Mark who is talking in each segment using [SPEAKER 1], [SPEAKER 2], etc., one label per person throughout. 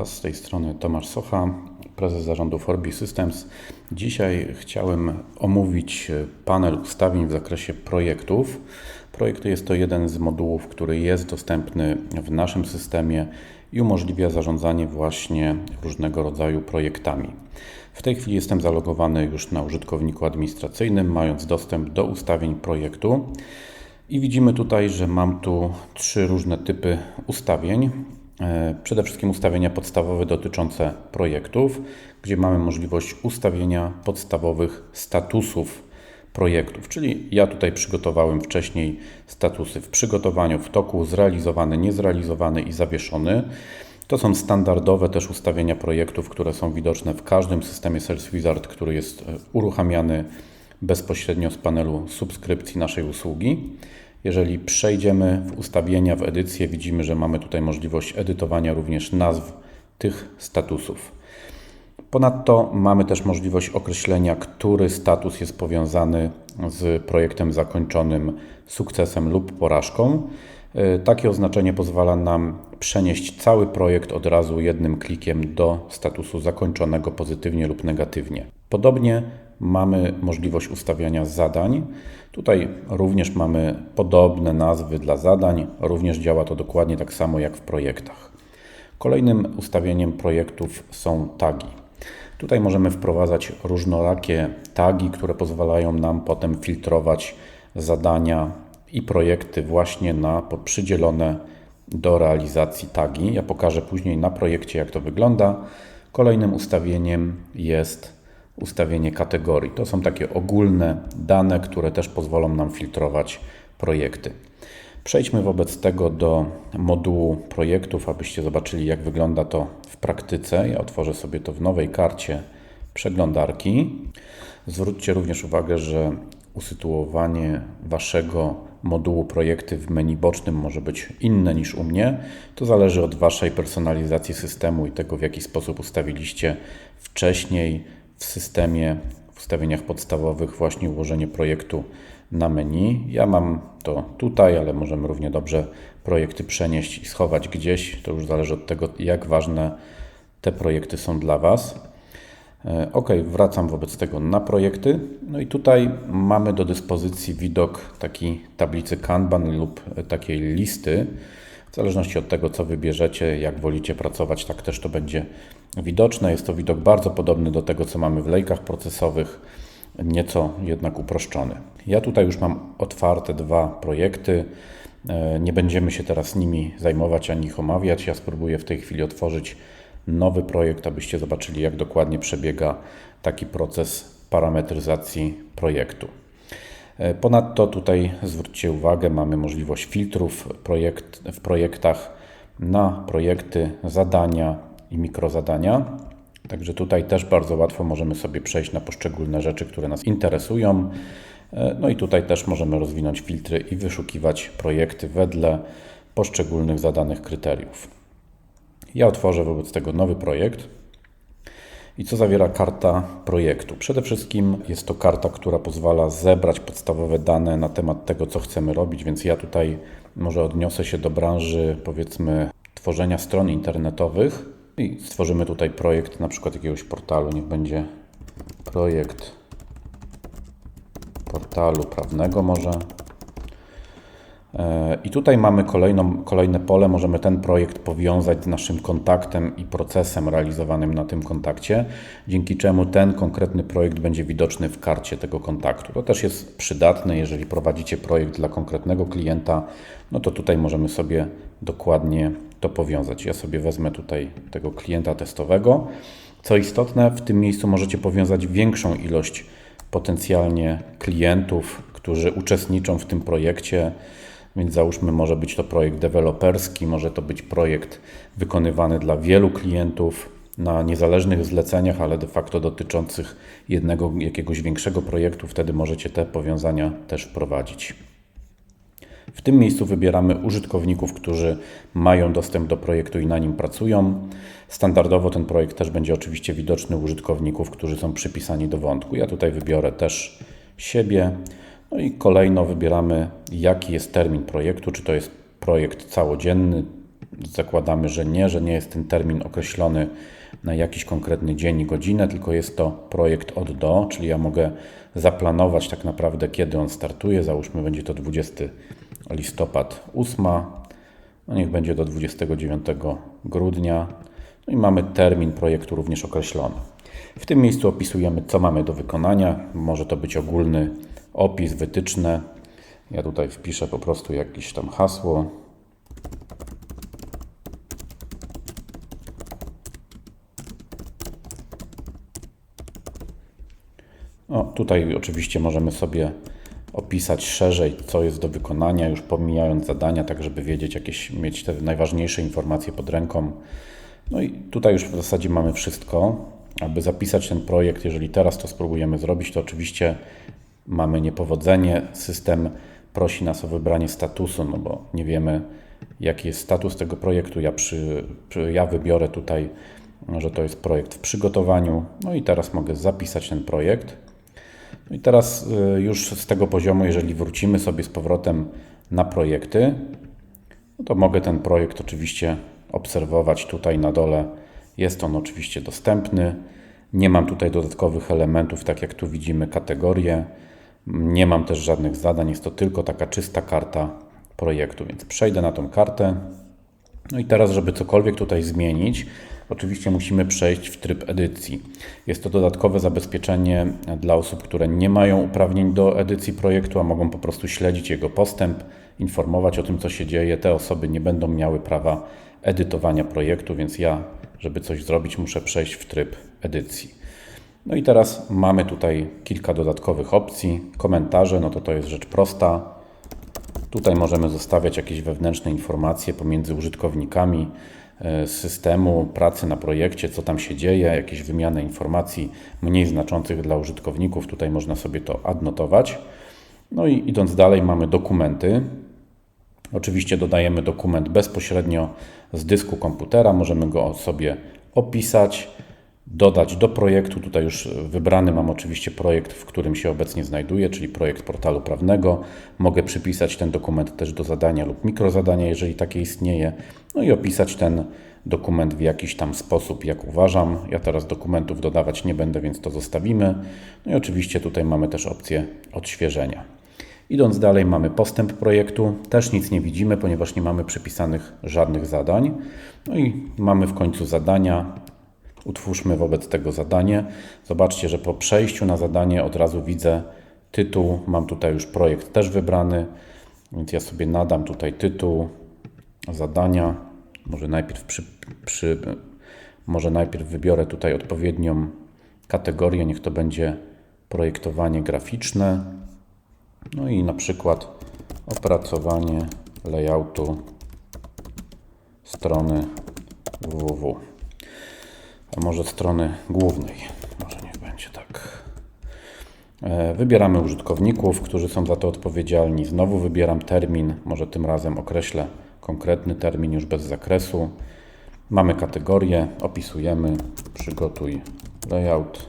[SPEAKER 1] Was z tej strony Tomasz Socha, prezes zarządu Forbi Systems. Dzisiaj chciałem omówić panel ustawień w zakresie projektów. Projekty jest to jeden z modułów, który jest dostępny w naszym systemie i umożliwia zarządzanie właśnie różnego rodzaju projektami. W tej chwili jestem zalogowany już na użytkowniku administracyjnym, mając dostęp do ustawień projektu. I widzimy tutaj, że mam tu trzy różne typy ustawień. E, przede wszystkim ustawienia podstawowe dotyczące projektów, gdzie mamy możliwość ustawienia podstawowych statusów projektów, czyli ja tutaj przygotowałem wcześniej statusy w przygotowaniu, w toku, zrealizowany, niezrealizowany i zawieszony. To są standardowe też ustawienia projektów, które są widoczne w każdym systemie Sales Wizard, który jest e, uruchamiany bezpośrednio z panelu subskrypcji naszej usługi. Jeżeli przejdziemy w ustawienia, w edycję, widzimy, że mamy tutaj możliwość edytowania również nazw tych statusów. Ponadto mamy też możliwość określenia, który status jest powiązany z projektem zakończonym sukcesem lub porażką. E, takie oznaczenie pozwala nam przenieść cały projekt od razu jednym klikiem do statusu zakończonego pozytywnie lub negatywnie. Podobnie mamy możliwość ustawiania zadań. Tutaj również mamy podobne nazwy dla zadań, również działa to dokładnie tak samo jak w projektach. Kolejnym ustawieniem projektów są tagi. Tutaj możemy wprowadzać różnorakie tagi, które pozwalają nam potem filtrować zadania i projekty właśnie na przydzielone do realizacji tagi. Ja pokażę później na projekcie, jak to wygląda. Kolejnym ustawieniem jest ustawienie kategorii. To są takie ogólne dane, które też pozwolą nam filtrować projekty. Przejdźmy wobec tego do modułu projektów, abyście zobaczyli, jak wygląda to w praktyce. Ja otworzę sobie to w nowej karcie przeglądarki. Zwróćcie również uwagę, że usytuowanie Waszego modułu projekty w menu bocznym może być inne niż u mnie. To zależy od Waszej personalizacji systemu i tego, w jaki sposób ustawiliście wcześniej w systemie, w ustawieniach podstawowych właśnie ułożenie projektu na menu. Ja mam to tutaj, ale możemy równie dobrze projekty przenieść i schować gdzieś. To już zależy od tego, jak ważne te projekty są dla Was. E, ok, wracam wobec tego na projekty. No i tutaj mamy do dyspozycji widok takiej tablicy Kanban lub takiej listy. W zależności od tego, co wybierzecie, jak wolicie pracować, tak też to będzie widoczne. Jest to widok bardzo podobny do tego, co mamy w lejkach procesowych, nieco jednak uproszczony. Ja tutaj już mam otwarte dwa projekty. E, nie będziemy się teraz nimi zajmować ani ich omawiać. Ja spróbuję w tej chwili otworzyć nowy projekt, abyście zobaczyli, jak dokładnie przebiega taki proces parametryzacji projektu. E, ponadto tutaj zwróćcie uwagę, mamy możliwość filtrów projekt, w projektach na projekty, zadania i mikrozadania. Także tutaj też bardzo łatwo możemy sobie przejść na poszczególne rzeczy, które nas interesują. E, no i tutaj też możemy rozwinąć filtry i wyszukiwać projekty wedle poszczególnych zadanych kryteriów. Ja otworzę wobec tego nowy projekt. I co zawiera karta projektu? Przede wszystkim jest to karta, która pozwala zebrać podstawowe dane na temat tego, co chcemy robić, więc ja tutaj może odniosę się do branży, powiedzmy, tworzenia stron internetowych i stworzymy tutaj projekt na przykład jakiegoś portalu. Niech będzie projekt portalu prawnego może. I tutaj mamy kolejną, kolejne pole, możemy ten projekt powiązać z naszym kontaktem i procesem realizowanym na tym kontakcie, dzięki czemu ten konkretny projekt będzie widoczny w karcie tego kontaktu. To też jest przydatne, jeżeli prowadzicie projekt dla konkretnego klienta, no to tutaj możemy sobie dokładnie to powiązać. Ja sobie wezmę tutaj tego klienta testowego. Co istotne, w tym miejscu możecie powiązać większą ilość potencjalnie klientów, którzy uczestniczą w tym projekcie więc załóżmy, może być to projekt deweloperski, może to być projekt wykonywany dla wielu klientów na niezależnych zleceniach, ale de facto dotyczących jednego jakiegoś większego projektu. Wtedy możecie te powiązania też wprowadzić. W tym miejscu wybieramy użytkowników, którzy mają dostęp do projektu i na nim pracują. Standardowo ten projekt też będzie oczywiście widoczny użytkowników, którzy są przypisani do wątku. Ja tutaj wybiorę też siebie. No i kolejno wybieramy, jaki jest termin projektu, czy to jest projekt całodzienny, zakładamy, że nie, że nie jest ten termin określony na jakiś konkretny dzień i godzinę, tylko jest to projekt od do, czyli ja mogę zaplanować tak naprawdę, kiedy on startuje. Załóżmy, będzie to 20 listopad 8, no niech będzie do 29 grudnia. No i mamy termin projektu również określony. W tym miejscu opisujemy, co mamy do wykonania. Może to być ogólny opis, wytyczne. Ja tutaj wpiszę po prostu jakieś tam hasło. O, tutaj oczywiście możemy sobie opisać szerzej, co jest do wykonania, już pomijając zadania, tak żeby wiedzieć, jakieś, mieć te najważniejsze informacje pod ręką. No i tutaj już w zasadzie mamy wszystko. Aby zapisać ten projekt, jeżeli teraz to spróbujemy zrobić, to oczywiście mamy niepowodzenie. System prosi nas o wybranie statusu, no bo nie wiemy, jaki jest status tego projektu. Ja, przy, ja wybiorę tutaj, że to jest projekt w przygotowaniu. No i teraz mogę zapisać ten projekt. No i teraz y, już z tego poziomu, jeżeli wrócimy sobie z powrotem na projekty, no to mogę ten projekt oczywiście obserwować tutaj na dole. Jest on oczywiście dostępny. Nie mam tutaj dodatkowych elementów, tak jak tu widzimy kategorie. Nie mam też żadnych zadań, jest to tylko taka czysta karta projektu, więc przejdę na tą kartę. No i teraz, żeby cokolwiek tutaj zmienić, oczywiście musimy przejść w tryb edycji. Jest to dodatkowe zabezpieczenie dla osób, które nie mają uprawnień do edycji projektu, a mogą po prostu śledzić jego postęp, informować o tym, co się dzieje. Te osoby nie będą miały prawa edytowania projektu, więc ja, żeby coś zrobić, muszę przejść w tryb edycji. No i teraz mamy tutaj kilka dodatkowych opcji. Komentarze, no to to jest rzecz prosta. Tutaj możemy zostawiać jakieś wewnętrzne informacje pomiędzy użytkownikami e, systemu, pracy na projekcie, co tam się dzieje, jakieś wymiany informacji mniej znaczących dla użytkowników. Tutaj można sobie to adnotować. No i idąc dalej, mamy dokumenty. Oczywiście dodajemy dokument bezpośrednio z dysku komputera, możemy go sobie opisać dodać do projektu. Tutaj już wybrany mam oczywiście projekt, w którym się obecnie znajduję, czyli projekt portalu prawnego. Mogę przypisać ten dokument też do zadania lub mikrozadania, jeżeli takie istnieje, no i opisać ten dokument w jakiś tam sposób, jak uważam. Ja teraz dokumentów dodawać nie będę, więc to zostawimy. No i oczywiście tutaj mamy też opcję odświeżenia. Idąc dalej, mamy postęp projektu. Też nic nie widzimy, ponieważ nie mamy przypisanych żadnych zadań. No i mamy w końcu zadania. Utwórzmy wobec tego zadanie. Zobaczcie, że po przejściu na zadanie od razu widzę tytuł. Mam tutaj już projekt też wybrany, więc ja sobie nadam tutaj tytuł zadania. Może najpierw przy, przy może najpierw wybiorę tutaj odpowiednią kategorię, niech to będzie projektowanie graficzne. No i na przykład opracowanie layoutu strony www a może strony głównej. Może niech będzie tak. E, wybieramy użytkowników, którzy są za to odpowiedzialni. Znowu wybieram termin, może tym razem określę konkretny termin już bez zakresu. Mamy kategorię, opisujemy, przygotuj layout.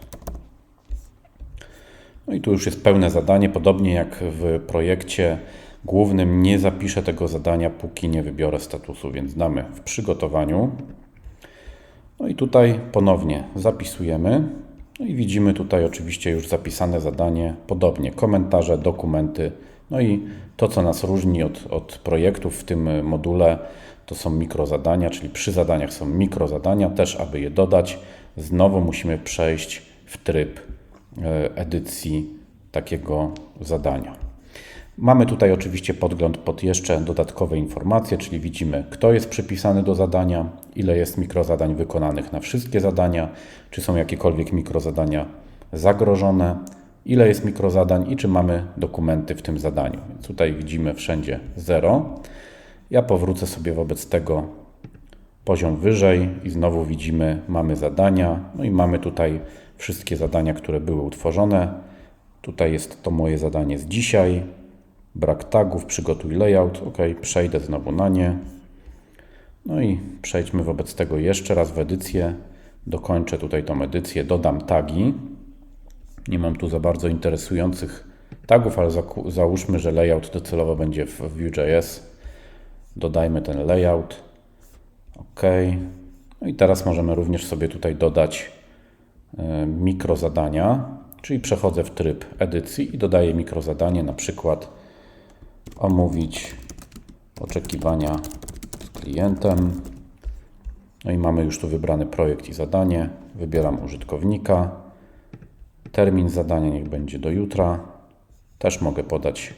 [SPEAKER 1] No i tu już jest pełne zadanie, podobnie jak w projekcie głównym nie zapiszę tego zadania, póki nie wybiorę statusu, więc damy w przygotowaniu no i tutaj ponownie zapisujemy. No i widzimy tutaj oczywiście już zapisane zadanie, podobnie komentarze, dokumenty. No i to, co nas różni od, od projektów w tym module, to są mikrozadania, czyli przy zadaniach są mikrozadania. Też, aby je dodać, znowu musimy przejść w tryb e, edycji takiego zadania. Mamy tutaj oczywiście podgląd pod jeszcze dodatkowe informacje, czyli widzimy, kto jest przypisany do zadania, ile jest mikrozadań wykonanych na wszystkie zadania, czy są jakiekolwiek mikrozadania zagrożone, ile jest mikrozadań i czy mamy dokumenty w tym zadaniu. Tutaj widzimy wszędzie 0. Ja powrócę sobie wobec tego poziom wyżej i znowu widzimy, mamy zadania, no i mamy tutaj wszystkie zadania, które były utworzone. Tutaj jest to moje zadanie z dzisiaj. Brak tagów, przygotuj layout. OK, przejdę znowu na nie. No i przejdźmy wobec tego jeszcze raz w edycję. Dokończę tutaj tą edycję, dodam tagi. Nie mam tu za bardzo interesujących tagów, ale załóżmy, że layout docelowo będzie w Vue.js. Dodajmy ten layout. OK. No i teraz możemy również sobie tutaj dodać e, mikrozadania, czyli przechodzę w tryb edycji i dodaję mikrozadanie, na przykład omówić oczekiwania z klientem. No i mamy już tu wybrany projekt i zadanie. Wybieram użytkownika. Termin zadania niech będzie do jutra. Też mogę podać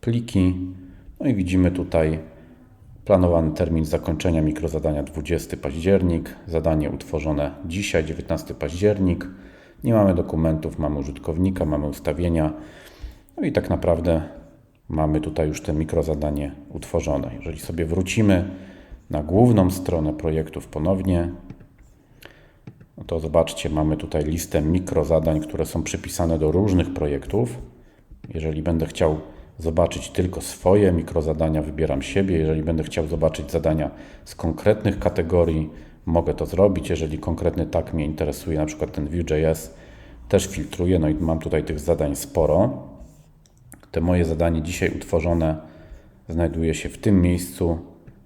[SPEAKER 1] pliki. No i widzimy tutaj planowany termin zakończenia mikrozadania 20 październik. Zadanie utworzone dzisiaj, 19 październik. Nie mamy dokumentów, mamy użytkownika, mamy ustawienia. No i tak naprawdę mamy tutaj już te mikrozadanie utworzone. Jeżeli sobie wrócimy na główną stronę projektów ponownie, no to zobaczcie, mamy tutaj listę mikrozadań, które są przypisane do różnych projektów. Jeżeli będę chciał zobaczyć tylko swoje mikrozadania, wybieram siebie. Jeżeli będę chciał zobaczyć zadania z konkretnych kategorii, mogę to zrobić. Jeżeli konkretny tak mnie interesuje, na przykład ten Vue.js, też filtruję. No i mam tutaj tych zadań sporo. Moje zadanie dzisiaj utworzone znajduje się w tym miejscu,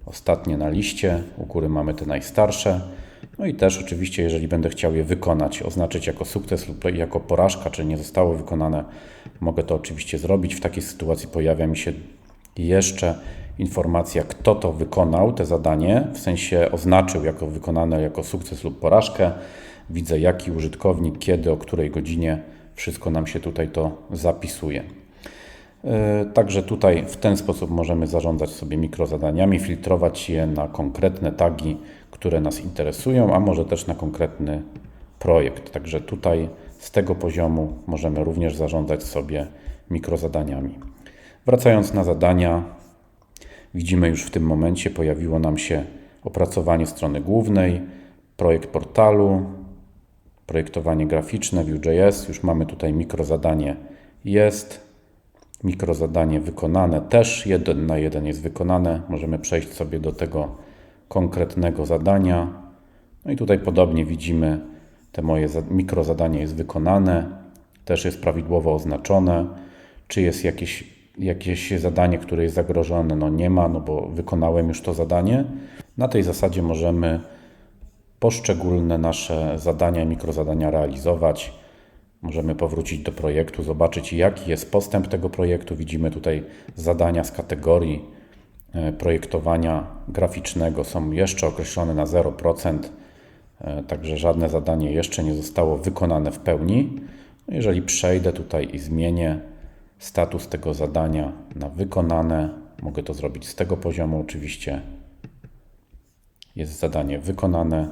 [SPEAKER 1] ostatnie na liście. U góry mamy te najstarsze. No i też oczywiście, jeżeli będę chciał je wykonać, oznaczyć jako sukces lub jako porażka, czy nie zostało wykonane, mogę to oczywiście zrobić. W takiej sytuacji pojawia mi się jeszcze informacja, kto to wykonał, te zadanie, w sensie oznaczył jako wykonane jako sukces lub porażkę. Widzę, jaki użytkownik, kiedy, o której godzinie, wszystko nam się tutaj to zapisuje. E, także tutaj w ten sposób możemy zarządzać sobie mikrozadaniami, filtrować je na konkretne tagi, które nas interesują, a może też na konkretny projekt. Także tutaj z tego poziomu możemy również zarządzać sobie mikrozadaniami. Wracając na zadania, widzimy już w tym momencie pojawiło nam się opracowanie strony głównej, projekt portalu, projektowanie graficzne, Vue.js. Już mamy tutaj mikrozadanie jest, mikrozadanie wykonane też, jeden na jeden jest wykonane. Możemy przejść sobie do tego konkretnego zadania. No i tutaj podobnie widzimy, te moje mikrozadanie jest wykonane, też jest prawidłowo oznaczone. Czy jest jakieś, jakieś zadanie, które jest zagrożone? No nie ma, no bo wykonałem już to zadanie. Na tej zasadzie możemy poszczególne nasze zadania, mikrozadania realizować. Możemy powrócić do projektu, zobaczyć jaki jest postęp tego projektu. Widzimy tutaj zadania z kategorii e, projektowania graficznego są jeszcze określone na 0%, e, także żadne zadanie jeszcze nie zostało wykonane w pełni. Jeżeli przejdę tutaj i zmienię status tego zadania na wykonane, mogę to zrobić z tego poziomu oczywiście. Jest zadanie wykonane.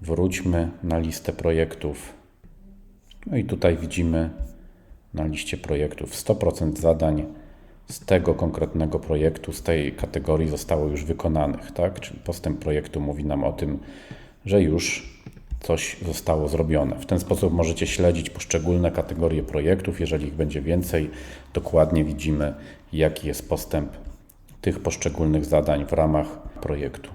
[SPEAKER 1] Wróćmy na listę projektów no i tutaj widzimy na liście projektów 100% zadań z tego konkretnego projektu, z tej kategorii zostało już wykonanych, tak? Czyli postęp projektu mówi nam o tym, że już coś zostało zrobione. W ten sposób możecie śledzić poszczególne kategorie projektów. Jeżeli ich będzie więcej, dokładnie widzimy, jaki jest postęp tych poszczególnych zadań w ramach projektu.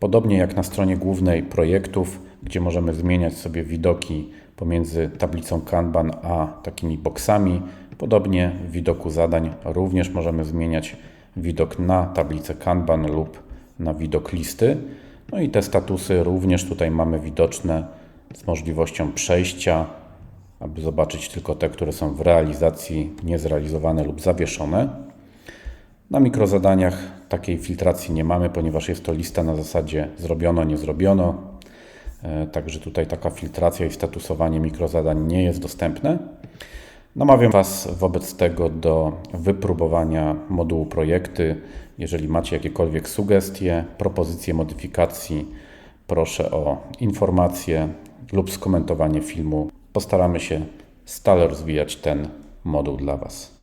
[SPEAKER 1] Podobnie jak na stronie głównej projektów, gdzie możemy zmieniać sobie widoki pomiędzy tablicą Kanban a takimi boksami. Podobnie w widoku zadań również możemy zmieniać widok na tablicę Kanban lub na widok listy. No i te statusy również tutaj mamy widoczne z możliwością przejścia, aby zobaczyć tylko te, które są w realizacji niezrealizowane lub zawieszone. Na mikrozadaniach takiej filtracji nie mamy, ponieważ jest to lista na zasadzie zrobiono, nie zrobiono. E, także tutaj taka filtracja i statusowanie mikrozadań nie jest dostępne. Namawiam Was wobec tego do wypróbowania modułu projekty. Jeżeli macie jakiekolwiek sugestie, propozycje modyfikacji, proszę o informacje lub skomentowanie filmu. Postaramy się stale rozwijać ten moduł dla Was.